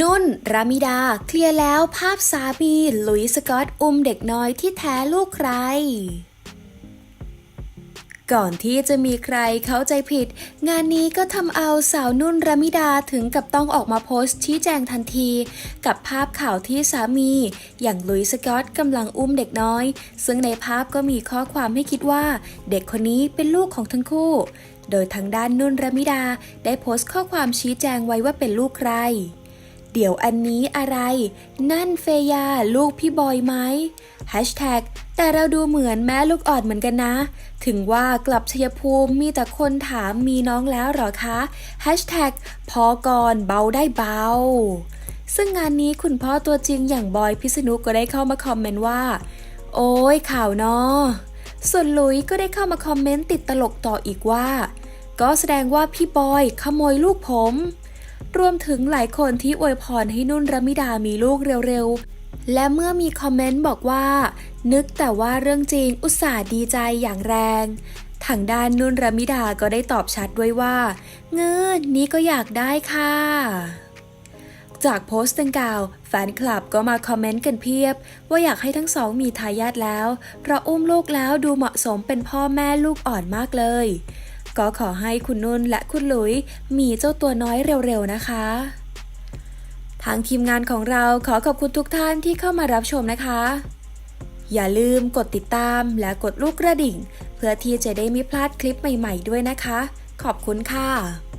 นุ่น รามิดา เคลียร์แล้วภาพสามีหลุยส์สกอตอุ้มเด็กน้อยที่แท้ลูกใคร ก่อนที่จะมีใครเข้าใจผิด งานนี้ก็ทำเอาสาวนุ่นรามิดาถึงกับต้องออกมาโพสต์ชี้แจงทันที กับภาพข่าวที่สามี อย่างลุยส์สกอตกำลังอุ้มเด็กน้อย ซึ่งในภาพก็มีข้อความให้คิดว่าเด็กคนนี้เป็นลูกของทั้งคู่ โดยทางด้านนุ่นรามิดาได้โพสต์ข้อความชี้แจงไว้ว่าเป็นลูกใคร เดี๋ยวอันนี้อะไร นั่นเฟยาลูกพี่บอยไหมแฮชแท็กแต่เราดูเหมือนแม่ลูกอ่อนเหมือนกันนะ ถึงว่ากลับชัยภูมิมีแต่คนถามมีน้องแล้วหรอคะแฮชแท็กพอก่อนเบาได้เบา ซึ่งงานนี้คุณพ่อตัวจริงอย่างบอยพิษณุก็ได้เข้ามาคอมเมนต์ว่า โอ้ยข่าวเนาะส่วนหลุยก็ได้เข้ามาคอมเมนต์ติดตลกต่ออีกว่า ก็แสดงว่าพี่บอยขโมยลูกผม รวมถึงหลายคนที่อวยพรให้นุ่นรมิดามีลูกเร็วๆ และเมื่อมีคอมเมนต์บอกว่า นึกแต่ว่าเรื่องจริงอุตส่าห์ดีใจอย่างแรง ทางด้านนุ่นรมิดาก็ได้ตอบชัดด้วยว่าเงินนี้ก็อยากได้ค่ะจากโพสต์ดังกล่าว แฟนคลับก็มาคอมเมนต์กันเพียบ ว่าอยากให้ทั้งสองมีทายาทแล้ว เพราะอุ้มลูกแล้วดูเหมาะสมเป็นพ่อแม่ลูกอ่อนมากเลย ก็ขอให้คุณนุ่นและคุณหลุยมีเจ้าตัวน้อยเร็วๆนะคะ ทางทีมงานของเราขอขอบคุณทุกท่านที่เข้ามารับชมนะคะ อย่าลืมกดติดตามและกดลูกกระดิ่ง เพื่อที่จะได้ไม่พลาดคลิปใหม่ ๆ ด้วยนะคะ ขอบคุณค่ะ